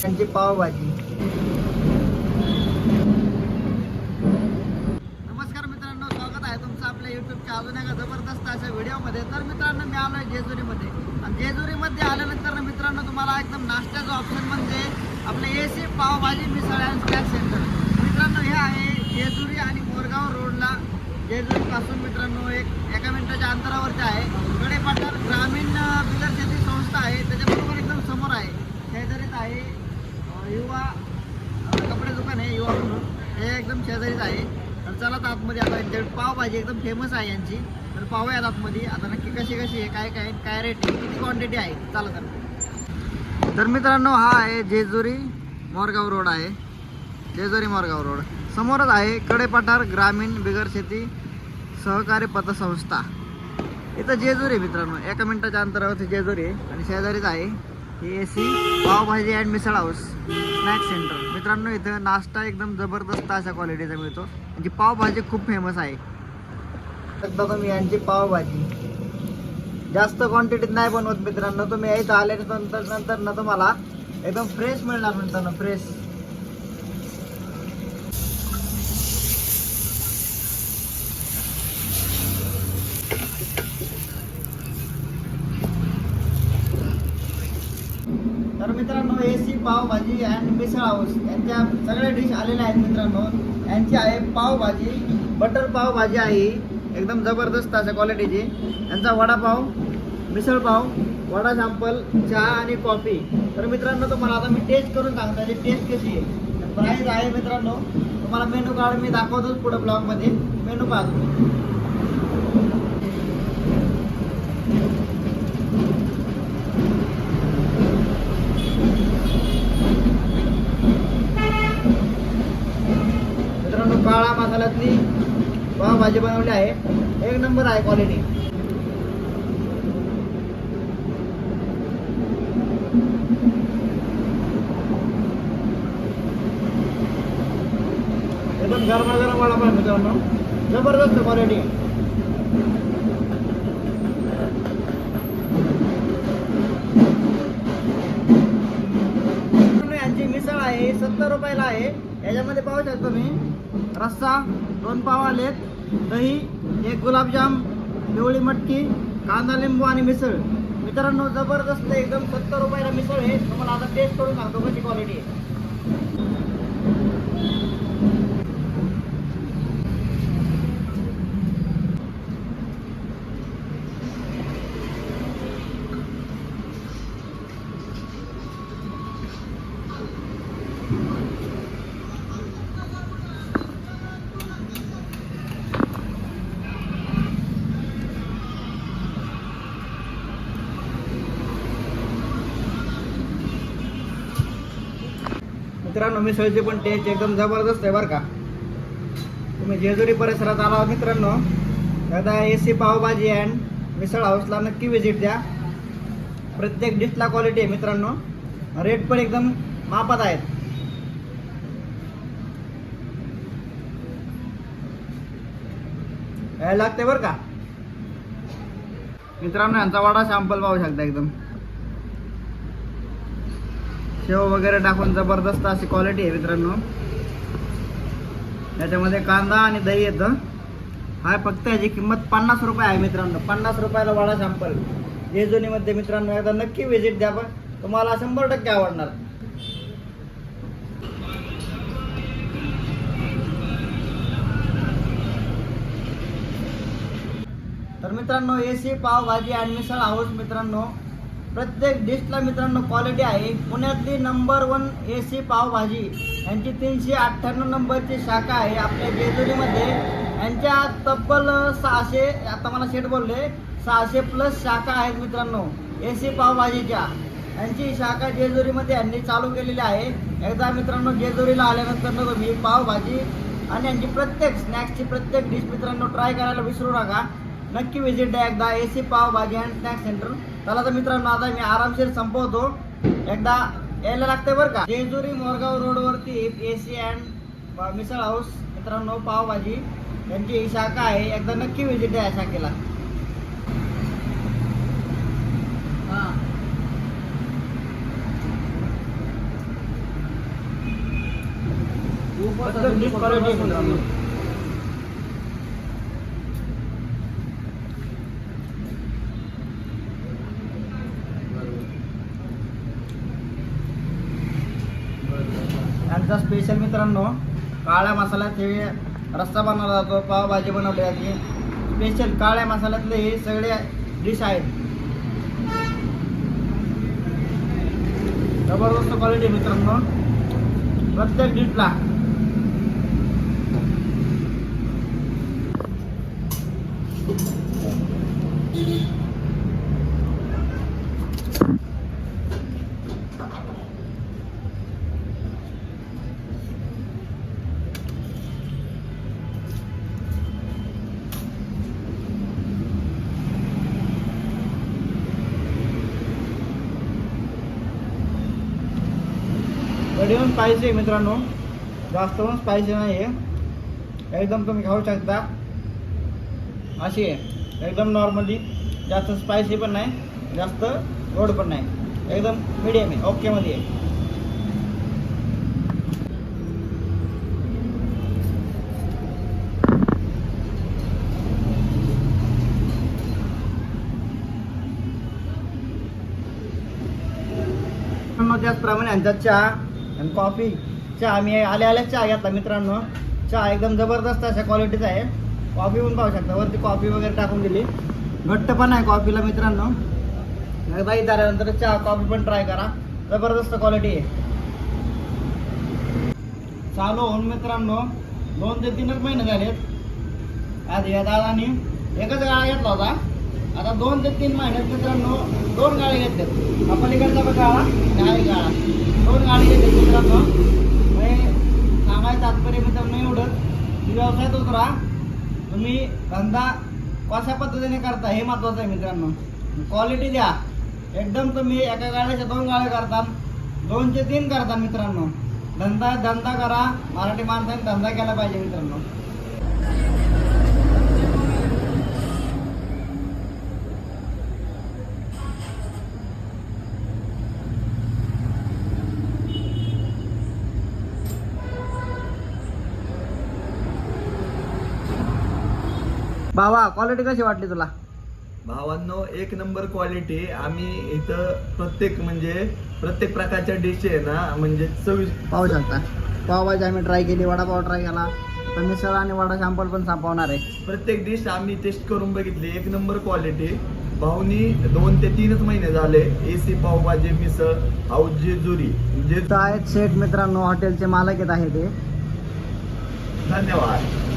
त्यांची पावभाजी. नमस्कार मित्रांनो स्वागत आहे तुमचं आपल्या युट्यूबच्या अजून एका जबरदस्त अशा व्हिडिओमध्ये. तर मित्रांनो मी आलो आहे जेजुरीमध्ये. आणि जेजुरीमध्ये आल्यानंतर ना मित्रांनो तुम्हाला एकदम नाश्त्याचं ऑप्शन म्हणजे आपलं A C pav bhaji misal and snack centre मित्रांनो हे आहे जेजुरी आणि मोरगाव रोडला. जेजुरीपासून मित्रांनो एक एका मिनिटाच्या अंतरावरती आहे. कडेपाटार ग्रामीण अं, बिगर शेती संस्था आहे. त्याच्याबरोबर एकदम समोर आहे शेजारीच आहे अं, युवा अं, कपडे दुकान आहे युवा म्हणून हे एकदम शेजारीच आहे. तर चला तर आतमध्ये आता यांच्या पावभाजी एकदम फेमस आहे यांची. तर पाहूयात आतमध्ये. आता नक्की कशी कशी आहे काय काय काय रेट आहे किती क्वांटिटी आहे? चला तर. तर मित्रांनो हा आहे जेजुरी मोरगाव रोड आहे. जेजुरी मोरगाव रोड. समोरच आहे कडेपठार ग्रामीण बिगर शेती सहकारी पतसंस्था. इथं जेजुरी आहे मित्रांनो. एका मिनिटाच्या अंतरावरती जेजुरी आहे आणि शेजारीच आहे. A C pav bhaji and misal house snack centre मित्रांनो इथं नाश्ता एकदम जबरदस्त अशा क्वालिटीचा मिळतो. म्हणजे पावभाजी खूप फेमस आहे. एकदा तुम्ही यांची पावभाजी. जास्त क्वांटिटीत नाही बनवत मित्रांनो. तुम्ही यायचं आल्यानंतर नंतर ना तुम्हाला एकदम फ्रेश मिळणार मित्रांनो फ्रेश तर मित्रांनो A C pav bhaji and misal house. यांच्या सगळ्या डिश आलेल्या आहेत मित्रांनो. यांची आहे पावभाजी. बटर पावभाजी आहे. एकदम जबरदस्त अशा क्वालिटीची यांचा वडापाव मिसळपाव वडा सॅम्पल चहा आणि कॉफी तर मित्रांनो तुम्हाला आता मी टेस्ट करून सांगतो याची टेस्ट कशी आहे. प्राईस आहे मित्रांनो. तुम्हाला मेनू कार्ड मी दाखवतोच पुढं ब्लॉगमध्ये मेनू पाहतो तुम्ही मित्रांनो काळा पावभाजी बनवली आहे. एक नंबर आहे क्वालिटी एकदम गरमागरम वडापाव आहे मित्रांनो. जबरदस्त क्वालिटी यांची मिसळ आहे सत्तर रुपयाला आहे. याच्यामध्ये पाहू शकता तुम्ही. रस्सा दोन पाव आलेत. दही एक गुलाबजाम पिवळी मटकी कांदा लिंबू आणि मिसळ. मित्रांनो जबरदस्त एकदम सत्तर रुपयाला मिसळ आहे. तुम्हाला आता टेस्ट करून सांगतो कशी क्वालिटी आहे. मित्रांनो मिसळची पण टेस्ट एकदम जबरदस्त आहे बरं का. तुम्ही जेजुरी परिसरात आला मित्रांनो. दादा A C pav bhaji and misal हाऊसला नक्की व्हिजिट द्या. प्रत्येक डिशला क्वालिटी आहे मित्रांनो. रेट पण एकदम मापात आहेत. यायला लागते बरं का. मित्रांनो यांचा वडा सॅम्पल पाहू शकता एकदम. शेव वगैरे टाकून जबरदस्त अशी क्वालिटी आहे मित्रांनो. याच्यामध्ये कांदा आणि दही येतं. हा फक्त याची किंमत पन्नास रुपये आहे मित्रांनो. पन्नास रुपयाला वडा सॅम्पल जेजुनीमध्ये मित्रांनो एकदा नक्की व्हिजिट द्या पण तुम्हाला शंभर टक्के आवडणार. तर मित्रांनो ए सी पावभाजी आणि मिसळ हाऊस मित्रांनो प्रत्येक डिशला मित्रांनो क्वालिटी आहे. पुण्यातली number one A C pav bhaji यांची तीनशे अठ्ठ्याण्णव नंबरची शाखा आहे आपल्या जेजुरीमध्ये. यांच्या तब्बल सहाशे आता मला शेट बोलले सहाशे प्लस शाखा आहेत मित्रांनो ए सी पावभाजीच्या. यांची शाखा जेजुरीमध्ये यांनी चालू केलेली आहे. एकदा मित्रांनो जेजुरीला आल्यानंतर नको तुम्ही पावभाजी आणि यांची प्रत्येक स्नॅक्सची प्रत्येक डिश मित्रांनो ट्राय करायला विसरू नका. नक्की व्हिजिट द्या एकदा A C pav bhaji and snacks centre चला तर मित्रांनो आता मी आरामशीर संपवतो. एकदा यायला लागते बरं का? जेजुरी मोरगाव रोडवरती A C and misal house मित्रांनो पावभाजी. यांची ही शाखा आहे. एकदा नक्की व्हिजिट द्या या शाखेला. हां. मित्रांनो काळ्या मसाल्यात हे रस्सा बनवला जातो पावभाजी बनवली जाते. स्पेशल काळ्या मसाल्यातले हे सगळे डिश आहेत. जबरदस्त क्वालिटी मित्रांनो. प्रत्येक डिशला मीडियम स्पायसी आहे मित्रांनो. जास्त पण स्पायसी नाही आहे एकदम तुम्ही खाऊ शकता. अशी आहे. एकदम नॉर्मली जास्त स्पायसी पण नाही. जास्त गोड पण नाही. एकदम मीडियम आहे. ओकेमध्ये आहे. त्याचप्रमाणे यांचा चहा. आणि कॉफी चहा. मी आल्या आल्या चहा घेतला मित्रांनो. चहा एकदम जबरदस्त अशा क्वालिटीचा आहे. कॉफी पण पाहू शकता. वरती कॉफी वगैरे टाकून दिली. घट्ट पण आहे कॉफीला मित्रांनो. एकदा इथं आल्यानंतर चहा कॉफी पण ट्राय करा. जबरदस्त क्वालिटी आहे. चालू होऊन मित्रांनो दोन ते तीनच महिने झालेत. आधी या दादानी एकच गाळा घेतला होता. आता दोन ते तीन महिन्यात मित्रांनो दोन गाळे घेतात आपण इकडचा पण गाळा गाळी. गाळा दोन गाडी घेतात मित्रांनो. म्हणजे सांगायचं तात्पर्य मित्रांनो एवढं की व्यवसायात उतरा. तुम्ही धंदा कशा पद्धतीने करता हे महत्वाचं आहे मित्रांनो. क्वालिटी द्या. एकदम तुम्ही एका गाड्याच्या दोन गाड्या करता. दोनचे तीन करता मित्रांनो. धंदा धंदा करा. मराठी माणसाने धंदा केला पाहिजे मित्रांनो. बाबा क्वालिटी कशी वाटली तुला? भावांनो एक नंबर क्वालिटी आम्ही इथं प्रत्येक म्हणजे प्रत्येक प्रकारच्या डिश आहे ना म्हणजे चवी पाहू शकता. पावभाजी आम्ही ट्राय केली वडापाव ट्राय केला. तर मिसळ आणि वडा शॅम्पल पण संपवणार आहे. प्रत्येक डिश आम्ही टेस्ट करून बघितली. एक नंबर क्वालिटी भाऊनी दोन ते तीनच महिने झाले एसी पावभाजी मिसळ हाऊस जेजुरी. जे आहेत शेठ मित्रांनो हॉटेलचे मालक येत आहे ते. धन्यवाद.